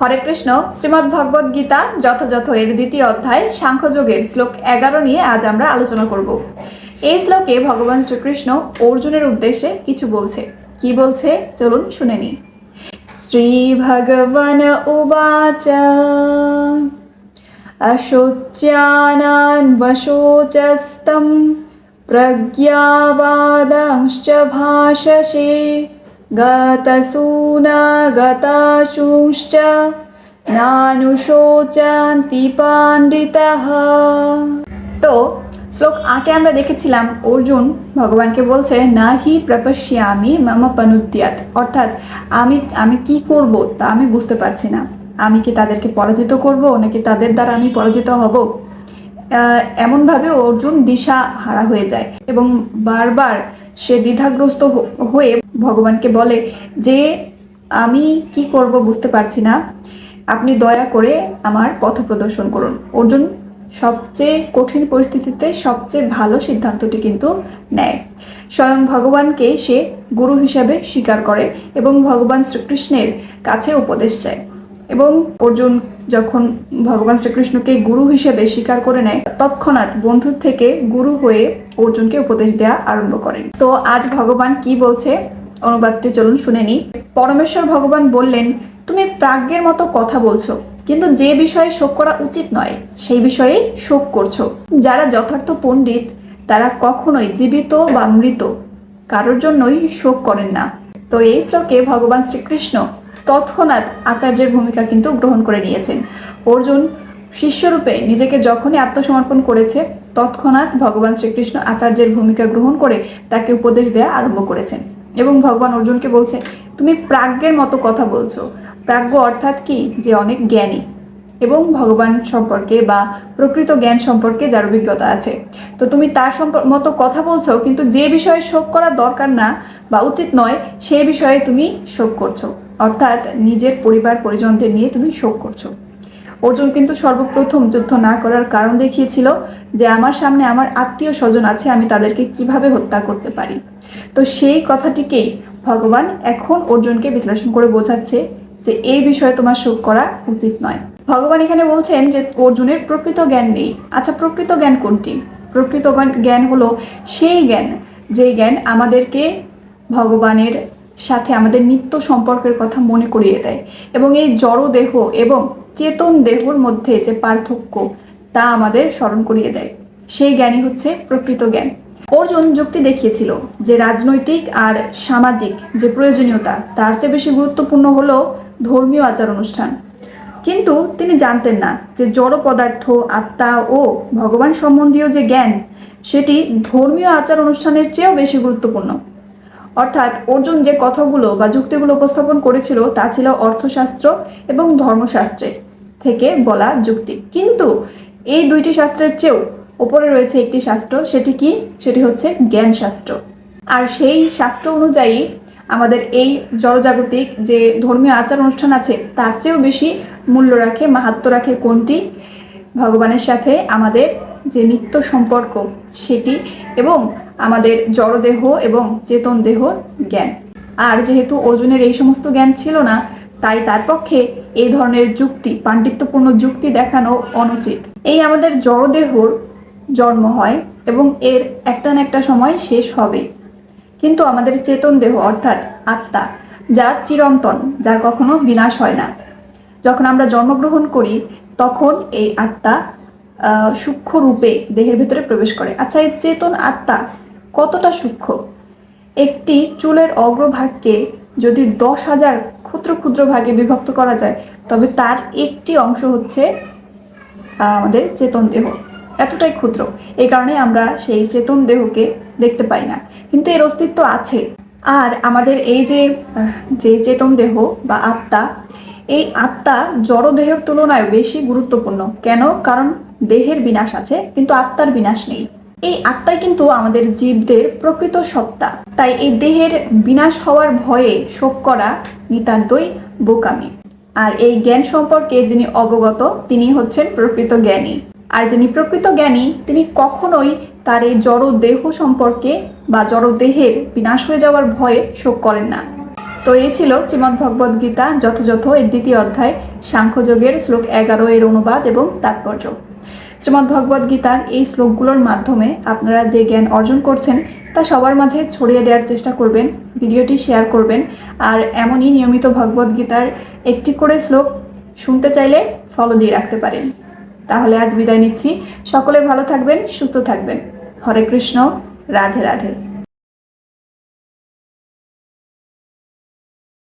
হরে কৃষ্ণ শ্রীমদ্ ভগবদ গীতা যথাযথ এর দ্বিতীয় অধ্যায় সাংখ্যযোগের শ্লোক এগারো নিয়ে আজ আমরা আলোচনা করব এই শ্লোকে ভগবান শ্রীকৃষ্ণ অর্জুনের উদ্দেশ্যে কিছু বলছে কি বলছে চলুন শুনে নিই শ্রী ভগবান উবাচ अशोच्यानान्वशोचस्तं प्रज्ञावादांश्च भाषसे गतसूनगताशुंश्च নানুশোচান্তি পাণ্ডিতাহ তো শ্লোক আটে আমরা দেখেছিলাম অর্জুন ভগবানকে বলছে না হি প্রপশ্যামি মম পনুদ্যাত অর্থাৎ আমি আমি কি করব তা আমি বুঝতে পারছি না আমি কি তাদেরকে পরাজিত করব নাকি তাদের দ্বারা আমি পরাজিত হব আহ, এমনভাবে অর্জুন দিশা হারা হয়ে যায় এবং বারবার সে দ্বিধাগ্রস্ত হ- হয়ে ভগবানকে বলে যে, আমি কি করব বুঝতে পারছি না। আপনি দয়া করে আমার পথ প্রদর্শন করুন। অর্জুন সবচেয়ে কঠিন পরিস্থিতিতে সবচেয়ে ভালো সিদ্ধান্তটি কিন্তু নেয়। স্বয়ং ভগবানকে সে গুরু হিসাবে স্বীকার করে এবং ভগবান শ্রীকৃষ্ণের কাছে উপদেশ চায়। এবং অর্জুন যখন ভগবান শ্রীকৃষ্ণকে গুরু হিসেবে স্বীকার করে নেয়, তৎক্ষণাৎ বন্ধুর থেকে গুরু হয়ে অর্জুনকে উপদেশ দেওয়া আরম্ভ করেন। তো আজ ভগবান কি বলছে? অনুবাদটি চলুন শুনে নিই। পরমেশ্বর ভগবান বললেন, তুমি প্রাজ্ঞের মতো কথা বলছো, কিন্তু যে বিষয়ে শোক করা উচিত নয়, সেই বিষয়ে শোক করছ। যারা যথার্থ পণ্ডিত, তারা কখনোই জীবিত বা মৃত, কারোর জন্যই শোক করেন না। তো এই শ্লোকে ভগবান শ্রীকৃষ্ণ তৎক্ষণাৎ আচার্যের ভূমিকা কিন্তু গ্রহণ করে নিয়েছেন। অর্জুন শিষ্যরূপে নিজেকে যখনই আত্মসমর্পণ করেছে, তৎক্ষণাৎ ভগবান শ্রীকৃষ্ণ আচার্যের ভূমিকা গ্রহণ করে তাকে উপদেশ দেওয়া আরম্ভ করেছেন। এবং ভগবান অর্জুনকে বলছে, তুমি প্রাজ্ঞের মতো কথা বলছো। প্রাজ্ঞ অর্থাৎ কি? যে অনেক জ্ঞানী। এবং ভগবান সম্পর্কে বা প্রকৃত জ্ঞান সম্পর্কে যার অভিজ্ঞতা আছে। তো তুমি তার মতো কথা বলছো, কিন্তু যে বিষয়ে শোক করা দরকার না বা উচিত নয় সেই বিষয়ে তুমি শোক করছ। অর্থাৎ নিজের পরিবার পরিজনদের নিয়ে তুমি শোক করছ। অর্জুন কিন্তু সর্বপ্রথম যুদ্ধ না করার কারণ দেখিয়েছিল যে আমার সামনে আমার আত্মীয় স্বজন আছে, আমি তাদেরকে কীভাবে হত্যা করতে পারি। তো সেই কথাটিকেই ভগবান এখন অর্জুনকে বিশ্লেষণ করে বোঝাচ্ছে যে এই বিষয়ে তোমার শোক করা উচিত নয়। ভগবান এখানে বলছেন যে অর্জুনের প্রকৃত জ্ঞান নেই। আচ্ছা প্রকৃত জ্ঞান কোনটি? প্রকৃত জ্ঞান- হলো সেই জ্ঞান যে জ্ঞান আমাদেরকে ভগবানের সাথে আমাদের নিত্য সম্পর্কের কথা মনে করিয়ে দেয়। এবং এই জড় দেহ এবং চেতন দেহর মধ্যে যে পার্থক্য, তা আমাদের স্মরণ করিয়ে দেয়। সেই জ্ঞানই হচ্ছে প্রকৃত জ্ঞান। অর্জুন যুক্তি দেখিয়েছিল যে রাজনৈতিক আর সামাজিক যে প্রয়োজনীয়তা, তার চেয়ে বেশি গুরুত্বপূর্ণ হলো ধর্মীয় আচার অনুষ্ঠান। কিন্তু তিনি জানতেন না যে জড় পদার্থ, আত্মা ও ভগবান সম্বন্ধীয় যে জ্ঞান, সেটি ধর্মীয় আচার অনুষ্ঠানের চেয়েও বেশি গুরুত্বপূর্ণ। অর্থাৎ অর্জুন যে কথাগুলো বা যুক্তিগুলো উপস্থাপন করেছিল তা ছিল অর্থশাস্ত্র এবং ধর্মশাস্ত্রের থেকে বলা যুক্তি। কিন্তু এই দুইটি শাস্ত্রের চেয়েও ওপরে রয়েছে একটি শাস্ত্র, সেটি কি? সেটি হচ্ছে জ্ঞান শাস্ত্র আর সেই শাস্ত্র অনুযায়ী আমাদের এই জড়জাগতিক যে ধর্মীয় আচার অনুষ্ঠান আছে, তার চেয়েও বেশি মূল্য রাখে মাহাত্ম রাখে কোনটি? ভগবানের সাথে আমাদের যে নিত্য সম্পর্ক, সেটি এবং আমাদের জড়দেহ এবং চেতন দেহর জ্ঞান। আর যেহেতু অর্জুনের এই সমস্ত জ্ঞান ছিল না, তাই তার পক্ষে এই ধরনের যুক্তি, পাণ্ডিত্যপূর্ণ যুক্তি দেখানো অনুচিত। এই আমাদের জড়দেহর জন্ম হয় এবং এর একটা না একটা সময় শেষ হবে। কিন্তু আমাদের চেতন দেহ অর্থাৎ আত্মা, যা চিরন্তন, যার কখনো বিনাশ হয় না। যখন আমরা জন্মগ্রহণ করি, তখন এই আত্মা সূক্ষ্ম রূপে দেহের ভিতরে প্রবেশ করে। আচ্ছা এই চেতন আত্মা কতটা সূক্ষ্ম? একটি চুলের অগ্রভাগকে যদি দশ হাজার ক্ষুদ্র ক্ষুদ্র ভাগে বিভক্ত করা যায়, তবে তার একটি অংশ হচ্ছে আমাদের চেতন দেহ। এতটাই ক্ষুদ্র। এই কারণে আমরা সেই চেতন দেহকে দেখতে পাই না। কিন্তু এর অস্তিত্ব আছে। আর আমাদের এই যে যে চেতন দেহ বা আত্মা, এই আত্মা জড় দেহের তুলনায় বেশি গুরুত্বপূর্ণ। কেন? কারণ দেহের বিনাশ আছে, কিন্তু আত্মার বিনাশ নেই। এই আত্মাই কিন্তু আমাদের জীবদের প্রকৃত সত্তা। তাই এই দেহের বিনাশ হওয়ার ভয়ে শোক করা নিতান্তই বোকামি। আর এই জ্ঞান সম্পর্কে যিনি অবগত, তিনি হচ্ছেন প্রকৃত জ্ঞানী। আর যিনি প্রকৃত জ্ঞানী, তিনি কখনোই তার এই জড় দেহ সম্পর্কে বা জড় দেহের বিনাশ হয়ে যাওয়ার ভয়ে শোক করেন না। তো এই ছিল শ্রীমদ্ ভগবদ গীতা, যথাযথ এর দ্বিতীয় অধ্যায়, সাংখ্যযোগের শ্লোক এগারো এর অনুবাদ এবং তাৎপর্য। শ্রীমদ্ ভগবদ গীতার এই শ্লোকগুলোর মাধ্যমে আপনারা যে জ্ঞান অর্জন করছেন, তা সবার মাঝে ছড়িয়ে দেওয়ার চেষ্টা করবেন, ভিডিওটি শেয়ার করবেন, আর এমনই নিয়মিত ভগবদ গীতার একটি করে শ্লোক শুনতে চাইলে ফলো দিয়ে রাখতে পারেন। তাহলে আজ বিদায় নিচ্ছি। সকলে ভালো থাকবেন, সুস্থ থাকবেন। হরে কৃষ্ণ, রাধে রাধে।